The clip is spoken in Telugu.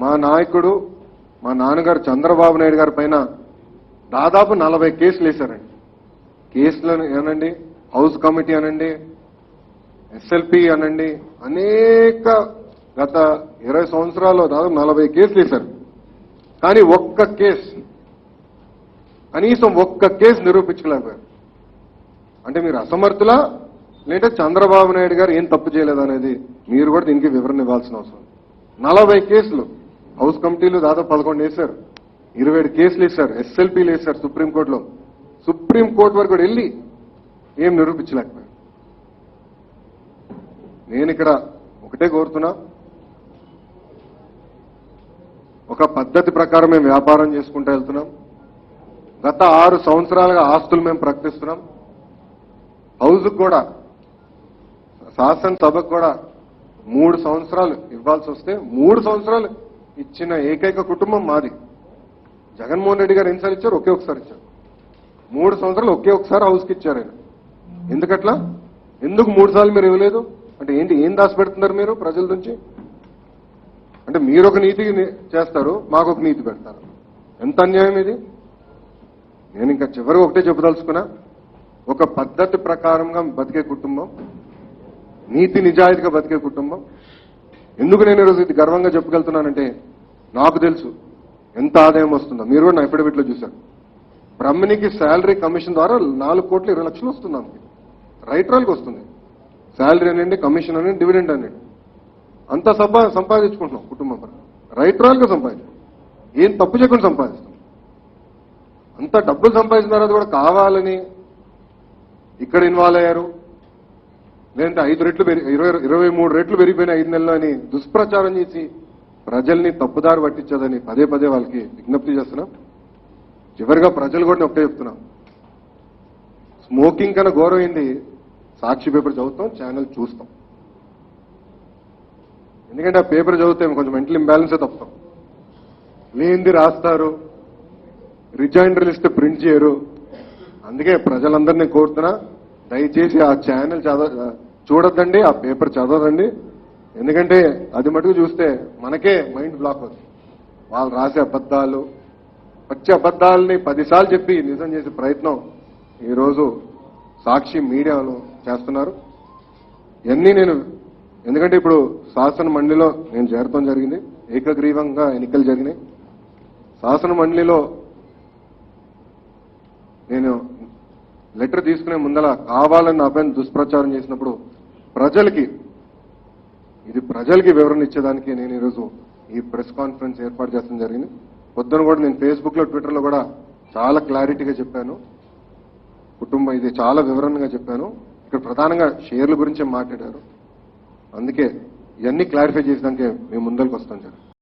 మా నాయకుడు మా నాన్నగారు చంద్రబాబు నాయుడు గారి పైన దాదాపు నలభై కేసులు వేశారండి. కేసులను అనండి హౌస్ కమిటీ అనండి ఎస్ఎల్పి అనండి అనేక గత ఇరవై సంవత్సరాల్లో దాదాపు నలభై కేసులు వేశారు. కానీ ఒక్క కేసు కనీసం ఒక్క కేసు నిరూపించలేకపోయారు. అంటే మీరు అసమర్థులా లేదంటే చంద్రబాబు నాయుడు గారు ఏం తప్పు చేయలేదు అనేది మీరు కూడా దీనికి వివరణ ఇవ్వాల్సిన అవసరం. నలభై కేసులు హౌస్ కమిటీలు దాదాపు పదకొండు వేశారు. ఇరవై ఏడు కేసులు వేశారు. ఎస్ఎల్పీలు వేశారు సుప్రీంకోర్టులో. సుప్రీంకోర్టు వరకు కూడా వెళ్ళి ఏం నిరూపించలేకపోయారు. నేను ఇక్కడ ఒకటే కోరుతున్నా. ఒక పద్ధతి ప్రకారం మేము వ్యాపారం చేసుకుంటూ వెళ్తున్నాం. గత ఆరు సంవత్సరాలుగా ఆస్తులు మేము ప్రకటిస్తున్నాం. హౌస్కి కూడా శాసనసభకు కూడా మూడు సంవత్సరాలు ఇవ్వాల్సి వస్తే మూడు సంవత్సరాలు ఇచ్చిన ఏకైక కుటుంబం మాది. జగన్మోహన్ రెడ్డి గారు ఎన్నిసార్లు ఇచ్చారు? ఒకే ఒకసారి ఇచ్చారు. మూడు సంవత్సరాలు ఒకే ఒకసారి హౌస్కి ఇచ్చారు ఆయన. ఎందుకట్లా? ఎందుకు మూడు సార్లు మీరు ఇవ్వలేదు? అంటే ఏంటి ఏం దాచిపెడుతున్నారు మీరు ప్రజల నుంచి? అంటే మీరు ఒక నీతి చేస్తారు మాకు ఒక నీతి పెడతారు. ఎంత అన్యాయం ఇది? నేను ఇంకా చివరికి ఒకటే చెప్పదలుచుకున్నా. ఒక పద్ధతి ప్రకారంగా బతికే కుటుంబం నీతి నిజాయితీగా బతికే కుటుంబం. ఎందుకు నేను ఈరోజు ఇది గర్వంగా చెప్పగలుగుతున్నానంటే నాకు తెలుసు. ఎంత ఆదాయం వస్తుందో. మీరు కూడా నా ఎఫిడవిట్లో చూశారు. బ్రహ్మణికి శాలరీ కమిషన్ ద్వారా నాలుగు కోట్ల ఇరవై లక్షలు వస్తుంది ఆమెకి. రైట్ రాల్కి వస్తుంది. శాలరీ అనండి కమిషన్ అనండి డివిడెండ్ అనండి అంత సంపా సంపాదించుకుంటున్నాం కుటుంబం పరంగా. రైట్ రాల్గా సంపాదించుకుంటాం ఏం తప్పు చేయకుండా సంపాదిస్తాం. అంత డబ్బులు సంపాదించిన తర్వాత కూడా కావాలని ఇక్కడ ఇన్వాల్వ్ అయ్యారు. లేదంటే ఐదు రెట్లు పెరిగి ఇరవై ఇరవై మూడు రెట్లు పెరిగిపోయిన ఐదు నెలలు అని దుష్ప్రచారం చేసి ప్రజల్ని తప్పుదారి పట్టించదని పదే పదే వాళ్ళకి విజ్ఞప్తి చేస్తున్నాం. చివరిగా ప్రజలు కూడా ఒకటే చెప్తున్నాం. స్మోకింగ్ కన్నా గౌరవైంది సాక్షి పేపర్ చదువుతాం ఛానల్ చూస్తాం. ఎందుకంటే ఆ పేపర్ చదివితే కొంచెం మెంటల్ ఇంబ్యాలెన్సే తప్పుతాం. లేనిది రాస్తారు రిజైండర్ ఇస్తే ప్రింట్ చేయరు. అందుకే ప్రజలందరినీ కోరుతున్నా దయచేసి ఆ ఛానల్ చదవ చూడొద్దండి ఆ పేపర్ చదవదండి. ఎందుకంటే అది మటుకు చూస్తే మనకే మైండ్ బ్లాక్ అవుతుంది. వాళ్ళు రాసే అబద్ధాలు వచ్చే అబద్ధాలని పదిసార్లు చెప్పి నిజం చేసే ప్రయత్నం ఈరోజు సాక్షి మీడియాలో చేస్తున్నారు. ఇవన్నీ నేను ఎందుకంటే ఇప్పుడు శాసన మండలిలో నేను చేరటం జరిగింది. ఏకగ్రీవంగా ఎన్నికలు జరిగినాయి. శాసన మండలిలో నేను లెటర్ తీసుకునే ముందల కావాలని నా దుష్ప్రచారం చేసినప్పుడు ప్రజలకి ఇది ప్రజలకి వివరణ ఇచ్చేదానికి నేను ఈరోజు ఈ ప్రెస్ కాన్ఫరెన్స్ ఏర్పాటు చేస్తాం జరిగింది. పొద్దున కూడా నేను ఫేస్బుక్లో ట్విట్టర్లో కూడా చాలా క్లారిటీగా చెప్పాను. కుటుంబం ఇది చాలా వివరంగా చెప్పాను. ఇక్కడ ప్రధానంగా షేర్ల గురించే మాట్లాడారు. అందుకే ఇవన్నీ క్లారిఫై చేసినాకే మేము ముందరికి వస్తాం సార్.